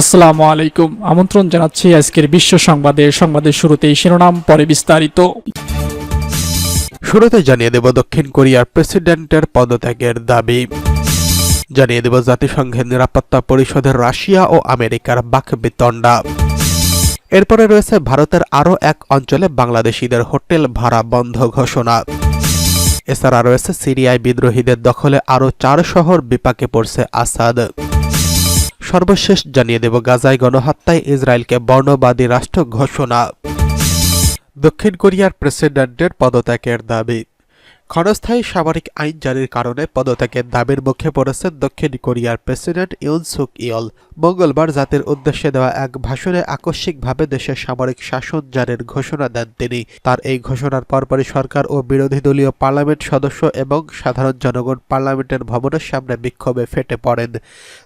আসসালামু আলাইকুম। আমন্ত্রণ জানাচ্ছি আজকের বিশ্ব সংবাদে। সংবাদের শুরুতেই শিরোনাম, পরে বিস্তারিত। শুরুতে জানিয়ে দেব দক্ষিণ কোরিয়ার প্রেসিডেন্টের পদত্যাগের দাবি। জানিয়ে দেব জাতিসংঘের নিরাপত্তা পরিষদের রাশিয়া ও আমেরিকার বাকবিতণ্ডা। এরপরে রয়েছে ভারতের আরও এক অঞ্চলে বাংলাদেশিদের হোটেল ভাড়া বন্ধ ঘোষণা। এছাড়া রয়েছে সিরিয়ায় বিদ্রোহীদের দখলে আরও চার শহর বিপাকে পড়ছে আসাদ। সর্বশেষ জানিয়ে দেব গাজায় গণহত্যায় ইসরায়েলকে বর্ণবাদী রাষ্ট্র ঘোষণা। দক্ষিণ কোরিয়ার প্রেসিডেন্টের পদত্যাগের দাবি। ক্ষণস্থায়ী সামরিক আইন জারির কারণে পদত্যাগের দাবির মুখে পড়েছেন দক্ষিণ কোরিয়ার প্রেসিডেন্ট ইউন সুক ইয়ল। মঙ্গলবার জাতির উদ্দেশ্যে দেওয়া এক ভাষণে আকস্মিকভাবে দেশের সামরিক শাসন জারির ঘোষণা দেন তিনি। তার এই ঘোষণার পরপরই সরকার ও বিরোধী দলীয় পার্লামেন্ট সদস্য এবং সাধারণ জনগণ পার্লামেন্টের ভবনের সামনে বিক্ষোভে ফেটে পড়েন।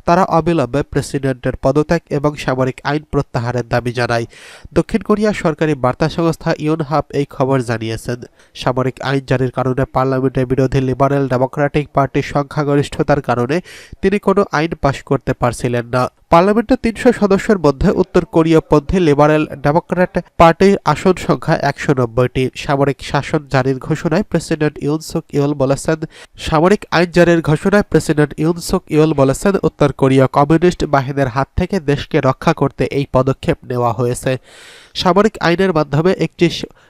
তারা অবিলম্বে প্রেসিডেন্টের পদত্যাগ এবং সামরিক আইন প্রত্যাহারের দাবি জানায়। দক্ষিণ কোরিয়ার সরকারি বার্তা সংস্থা ইউনহাব এই খবর জানিয়েছেন। সামরিক আইন জারির কারণে পার্লামেন্টের বিরোধী লিবারেল ডেমোক্রেটিক পার্টির সংখ্যাগরিষ্ঠতার কারণে তিনি কোনো আইন পাশ করতে পারছিলেন না। পার্লামেন্টের তিনশো সদস্যের মধ্যে উত্তর কোরিয়াপন্থী লিবারেল ডেমোক্র্যাট পার্টির আসন সংখ্যা একশো নব্বইটি। সামরিক শাসন জারির ঘোষণায় প্রেসিডেন্ট ইউনসুক ইউল বলেছেন সামরিক আইন জারির ঘোষণায় প্রেসিডেন্ট ইউনসুক ইউল বলেছেন উত্তর কোরিয়া কমিউনিস্ট বাহিনীর হাত থেকে দেশকে রক্ষা করতে এই পদক্ষেপ নেওয়া হয়েছে। সামরিক আইনের মাধ্যমে একটি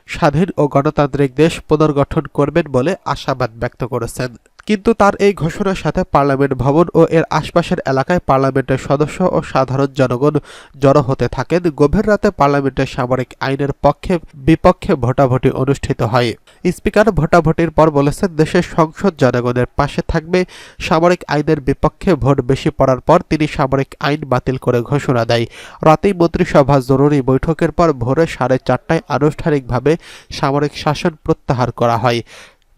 স্বাধীন ও গণতান্ত্রিক দেশ পুনর্গঠন করবেন বলে আশাবাদ ব্যক্ত করেছেন। কিন্তু তার এই ঘোষণার সাথে পার্লামেন্ট ভবন ও এর আশপাশের এলাকায় পার্লামেন্টের সদস্য ও সাধারণ জনগণ জড়ো হতে থাকেন। গভীর রাতে পার্লামেন্টের সামরিক আইনের পক্ষে বিপক্ষে ভোটাভুটি অনুষ্ঠিত হয়। স্পিকার ভোটাভুটির পর বলেছেন, দেশের সংসদ জনগণের পাশে থাকবে। সামরিক আইনের বিপক্ষে ভোট বেশি পড়ার পর তিনি সামরিক আইন বাতিল করে ঘোষণা দেয়। রাতেই মন্ত্রিসভা জরুরি বৈঠকের পর ভোরে সাড়ে চারটায় আনুষ্ঠানিকভাবে সামরিক শাসন প্রত্যাহার করা হয়।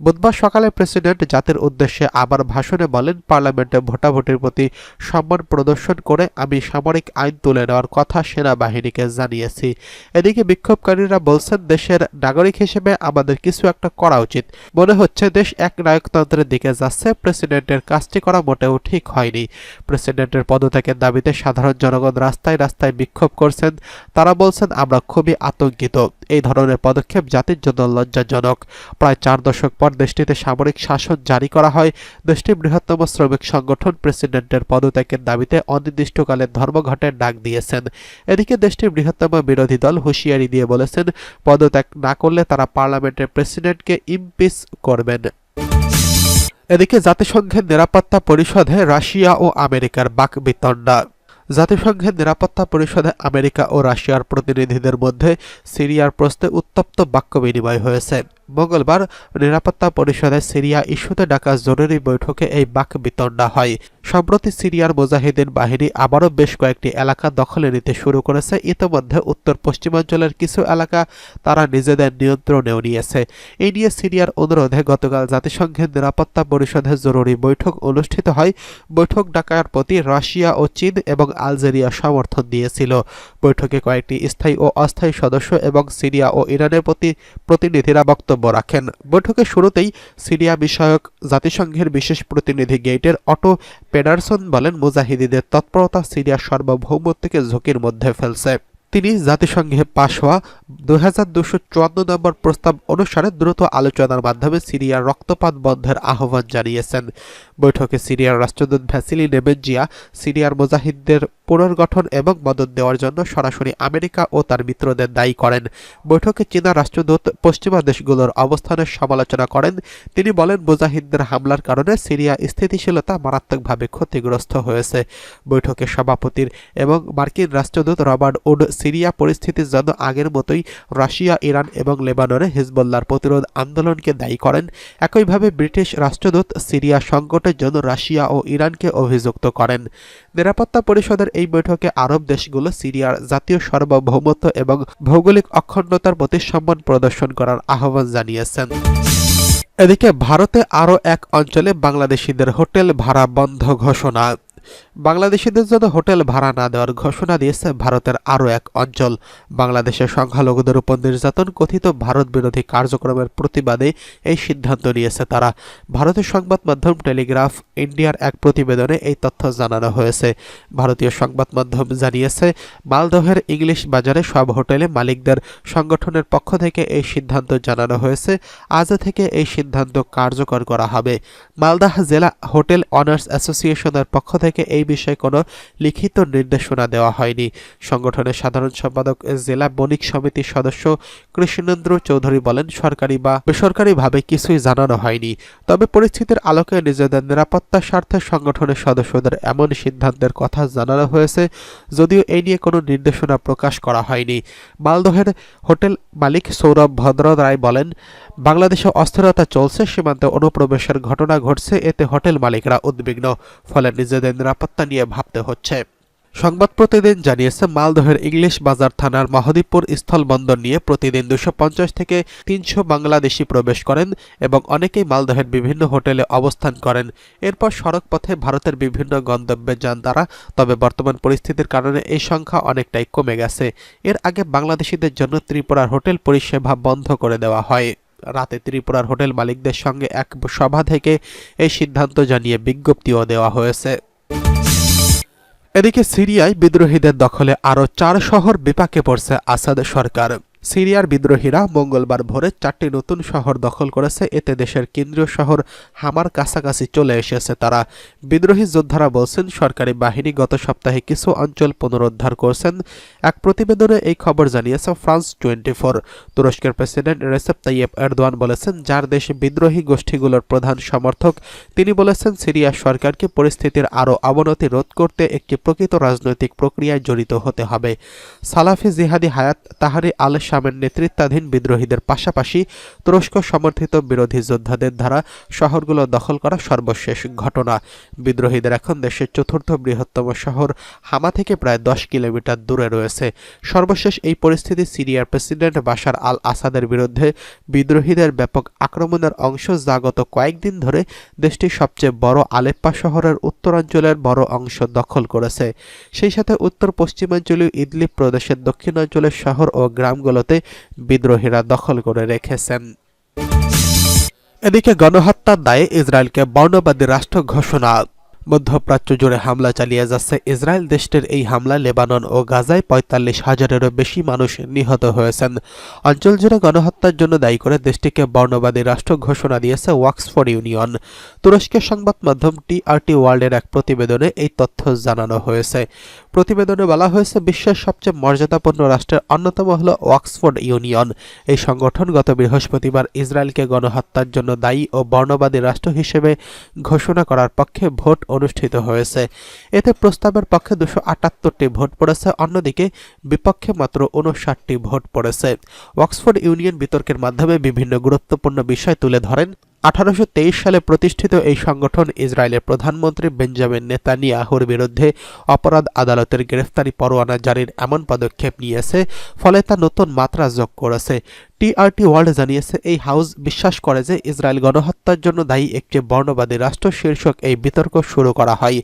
বুধবার সকালে প্রেসিডেন্ট জাতির উদ্দেশ্যে আবার ভাষণে বলেন, পার্লামেন্টে ভোটাভুটির প্রতি সম্মান প্রদর্শন করে আমি সামরিক আইন তুলে নেওয়ার কথা সেনাবাহিনীকে জানিয়েছি। এদিকে বিক্ষোভকারীরা বলছেন, দেশের নাগরিক হিসেবে আমাদের কিছু একটা করা উচিত। মনে হচ্ছে, দেশ এক নায়কতন্ত্রের দিকে যাচ্ছে। প্রেসিডেন্টের কাজটি করা মোটেও ঠিক হয়নি। প্রেসিডেন্টের পদত্যাগের দাবিতে সাধারণ জনগণ রাস্তায় রাস্তায় বিক্ষোভ করছেন। তারা বলছেন, আমরা খুবই আতঙ্কিত। এই ধরনের পদক্ষেপ জাতির জন্য লজ্জাজনক। প্রায় চার দশক পর দেশটিতে সামরিক শাসন জারি করা হয়। দেশটির বৃহত্তম শ্রমিক সংগঠন প্রেসিডেন্টের পদত্যাগের দাবিতে অনির্দিষ্টকালের ধর্মঘটের ডাক দিয়েছেন। এদিকে দেশটির বৃহত্তম বিরোধী দল হুঁশিয়ারি দিয়ে বলেছেন, পদত্যাগ না করলে তারা পার্লামেন্টের প্রেসিডেন্টকে ইমপিচ করবেন। এদিকে জাতিসংঘের নিরাপত্তা পরিষদে রাশিয়া ও আমেরিকার বাকবিতণ্ডা। জাতিসংঘের নিরাপত্তা পরিষদে আমেরিকা ও রাশিয়ার প্রতিনিধিদের মধ্যে সিরিয়ার প্রশ্নে উত্তপ্ত বাক্য বিনিময় হয়েছে। মঙ্গলবার নিরাপত্তা পরিষদে সিরিয়া ইস্যুতে ডাকা জরুরি বৈঠকে এই বাক বিতণ্ডা হয়। সম্প্রতি সিরিয়ার মুজাহিদিন বাহিনী আবারও বেশ কয়েকটি এলাকা দখলে নিতে শুরু করেছে। ইতোমধ্যে উত্তর পশ্চিমাঞ্চলের কিছু এলাকা তারা নিজেদের নিয়ন্ত্রণেও নিয়েছে। এই নিয়ে সিরিয়ার অনুরোধে গতকাল জাতিসংঘের নিরাপত্তা পরিষদের জরুরি বৈঠক অনুষ্ঠিত হয়। বৈঠক ডাকার প্রতি রাশিয়া ও চীন এবং আলজেরিয়া সমর্থন দিয়েছিল। বৈঠকে কয়েকটি স্থায়ী ও অস্থায়ী সদস্য এবং সিরিয়া ও ইরানের প্রতি প্রতিনিধিরা বক্তব্য রাখেন। বৈঠকের শুরুতেই সিরিয়া বিষয়ক জাতিসংঘের বিশেষ প্রতিনিধি গেইটের অটো পেডারসন বলেন মুজাহিদিদের তৎপরতা সিরিয়া সার্বভৌমত্বকে ঝুঁকির মধ্যে ফেলছে। তিনি জাতিসংঘে পাশ হওয়া দুই হাজার দুশো চুয়ান্ন নম্বর প্রস্তাব অনুসারে দ্রুত আলোচনার মাধ্যমে সিরিয়ার রক্তপাত বন্ধের আহ্বান জানিয়েছেন। বৈঠকে সিরিয়ার রাষ্ট্রদূত ভ্যাসিলি নেবেনজিয়া সিরিয়ার মুজাহিদদের পুনর্গঠন এবং মদত দেওয়ার জন্য সরাসরি আমেরিকা ও তার মিত্রদের দায়ী করেন। বৈঠকে চীনা রাষ্ট্রদূত পশ্চিমা দেশগুলোর অবস্থানের সমালোচনা করেন। তিনি বলেন, মুজাহিদদের হামলার কারণে সিরিয়া স্থিতিশীলতা মারাত্মকভাবে ক্ষতিগ্রস্ত হয়েছে। বৈঠকে সভাপতির এবং মার্কিন রাষ্ট্রদূত রবার্ট উড সিরিয়া পরিস্থিতির জন্য আগের মতোই রাশিয়া, ইরান এবং লেবাননে হিজবুল্লাহর প্রতিরোধ আন্দোলনকে দায়ী করেন। একইভাবে ব্রিটিশ রাষ্ট্রদূত সিরিয়া সংকটের জন্য রাশিয়া ও ইরানকে অভিযুক্ত করেন। নিরাপত্তা পরিষদের এই বৈঠকে আরব দেশগুলো সিরিয়ার জাতীয় সার্বভৌমত্ব এবং ভৌগোলিক অখণ্ডতার প্রতি সম্মান প্রদর্শন করার আহ্বান জানিয়েছেন। এদিকে ভারতে আরও এক অঞ্চলে বাংলাদেশিদের হোটেল ভাড়া বন্ধ ঘোষণা। বাংলাদেশিদের জন্য হোটেল ভাড়া না দেওয়ার ঘোষণা দিয়েছে ভারতের আরও এক অঞ্চল। বাংলাদেশের সংখ্যালঘুদের উপর নির্যাতন কথিত ভারত বিরোধী কার্যক্রমের প্রতিবাদে এই সিদ্ধান্ত নিয়েছে তারা। ভারতের সংবাদ মাধ্যম টেলিগ্রাফ ইন্ডিয়ার এক প্রতিবেদনে এই তথ্য জানানো হয়েছে। ভারতীয় সংবাদ মাধ্যম জানিয়েছে, মালদহের ইংলিশ বাজারে সব হোটেলে মালিকদের সংগঠনের পক্ষ থেকে এই সিদ্ধান্ত জানানো হয়েছে। আজ থেকে এই সিদ্ধান্ত কার্যকর করা হবে। মালদাহ জেলা হোটেল অনার্স অ্যাসোসিয়েশনের পক্ষ থেকে এই বিষয়ে কোনো লিখিত নির্দেশনা দেওয়া হয়নি। সংগঠনের সাধারণ সম্পাদক, জেলা বণিক সমিতির সদস্য কৃষ্ণেন্দ্র চৌধুরী বলেন, সরকারি বা বেসরকারিভাবে কিছুই জানানো হয়নি। তবে পরিস্থিতির আলোকে নিজেদের নিরাপত্তার স্বার্থে সংগঠনের সদস্যদের এমন সিদ্ধান্তের কথা জানানো হয়েছে, যদিও এই নিয়ে কোনো নির্দেশনা প্রকাশ করা হয়নি। মালদহের হোটেল মালিক সৌরভ ভদ্র রায় বলেন, বাংলাদেশে অস্থিরতা চলছে, সীমান্তে অনুপ্রবেশের ঘটনা ঘটছে, এতে হোটেল মালিকরা উদ্বিগ্ন, ফলে নিজেদের নিরাপত্তা নিয়ে ভাবতে হচ্ছে। সংবাদ প্রতিদিন জানিয়েছে মালদহের ইংলিশ বাজার থানার মহদীপুর স্থলবন্দর নিয়ে প্রতিদিন দুশো থেকে তিনশো বাংলাদেশি প্রবেশ করেন এবং অনেকেই মালদহের বিভিন্ন হোটেলে অবস্থান করেন। এরপর সড়ক পথে ভারতের বিভিন্ন গন্তব্যে যান তারা, তবে বর্তমান পরিস্থিতির কারণে এই সংখ্যা অনেকটাই কমে গেছে। এর আগে বাংলাদেশিদের জন্য ত্রিপুরার হোটেল পরিষেবা বন্ধ করে দেওয়া হয়। রাতে ত্রিপুরার হোটেল মালিকদের সঙ্গে এক সভা থেকে এই সিদ্ধান্ত জানিয়ে বিজ্ঞপ্তিও দেওয়া হয়েছে। এদিকে সিরিয়ায় বিদ্রোহীদের দখলে আরও চার শহর বিপাকে পড়ছে আসাদ সরকার। সিরিয়ার বিদ্রোহীরা মঙ্গলবার ভোরে চারটি নতুন শহর দখল করেছে। এতে দেশের কেন্দ্রীয় শহর হামার কাছাকাছি চলে এসেছে তারা। বিদ্রোহী যোদ্ধারা বলছেন, সরকারি বাহিনী গত সপ্তাহে কিছু অঞ্চল পুনরুদ্ধার করছেন। এক প্রতিবেদনে এই খবর জানিয়েছে ফ্রান্স টোয়েন্টি ফোর তুরস্কের প্রেসিডেন্ট রেসেপ তাইয়েব এরদোয়ান বলেছেন, যার দেশ বিদ্রোহী গোষ্ঠীগুলোর প্রধান সমর্থক, তিনি বলেছেন, সিরিয়া সরকারকে পরিস্থিতির আরও অবনতি রোধ করতে একটি প্রকৃত রাজনৈতিক প্রক্রিয়ায় জড়িত হতে হবে। সালাফি জিহাদি হায়াত তাহারি আল শামের নেতৃত্বাধীন বিদ্রোহীদের পাশাপাশি তুরস্ক সমর্থিত বিরোধী যোদ্ধাদের দ্বারা শহরগুলো দখল করা সর্বশেষ ঘটনা। বিদ্রোহীদের এখন দেশের চতুর্থ বৃহত্তম শহর হামা থেকে প্রায় দশ কিলোমিটার দূরে রয়েছে। সর্বশেষ এই পরিস্থিতি সিরিয়ার প্রেসিডেন্ট বাশার আল আসাদের বিরুদ্ধে বিদ্রোহীদের ব্যাপক আক্রমণের অংশ যা গত কয়েকদিন ধরে দেশটির সবচেয়ে বড় আলেপ্পা শহরের উত্তরাঞ্চলের বড় অংশ দখল করেছে। সেই সাথে উত্তর পশ্চিমাঞ্চলীয় ইদলিব প্রদেশের দক্ষিণাঞ্চলের শহর ও গ্রামগুলোতে বিদ্রোহীরা দখল করে রেখেছেন। এদিকে গণহত্যার দায়ে ইসরায়েলকে বর্ণবাদী রাষ্ট্র ঘোষণা। মধ্যপ্রাচ্য জুড়ে হামলা চালিয়ে যাচ্ছে ইসরায়েল দেশটির এই হামলায় লেবানন ও গাজায় পঁয়তাল্লিশ হাজারেরও বেশি মানুষ নিহত হয়েছেন। অঞ্চল জুড়ে গণহত্যার জন্য দায়ী করে দেশটিকে বর্ণবাদী রাষ্ট্র ঘোষণা দিয়েছে ওয়াক্সফোর্ড ইউনিয়ন। তুরস্কের সংবাদ মাধ্যম টিআরটি ওয়ার্ল্ডের এক প্রতিবেদনে এই তথ্য জানানো হয়েছে। প্রতিবেদনে বলা হয়েছে, বিশ্বের সবচেয়ে মর্যাদাপূর্ণ রাষ্ট্রের অন্যতম হল ওয়াক্সফোর্ড ইউনিয়ন। এই সংগঠন গত বৃহস্পতিবার ইসরায়েলকে গণহত্যার জন্য দায়ী ও বর্ণবাদী রাষ্ট্র হিসেবে ঘোষণা করার পক্ষে ভোট অনুষ্ঠিত হয়েছে। এতে প্রস্তাবের পক্ষে দুশো আটাত্তরটি ভোট পড়েছে, অন্যদিকে বিপক্ষে মাত্র উনষাটটি ভোট পড়েছে। অক্সফোর্ড ইউনিয়ন বিতর্কের মাধ্যমে বিভিন্ন গুরুত্বপূর্ণ বিষয় তুলে ধরেন আঠারোশো তেইশ সালে প্রতিষ্ঠিত এই সংগঠন ইসরায়েলের প্রধানমন্ত্রী বেঞ্জামিন নেতানিয়াহুর বিরুদ্ধে অপরাধ আদালতের গ্রেফতারি পরোয়ানা জারির এমন পদক্ষেপ নিয়েছে, ফলে তা নতুন মাত্রা যোগ করেছে। টিআরটি ওয়ার্ল্ড জানিয়েছে, এই হাউস বিশ্বাস করে যে ইসরায়েল গণহত্যার জন্য দায়ী একটি বর্ণবাদী রাষ্ট্র শীর্ষক এই বিতর্ক শুরু করা হয়।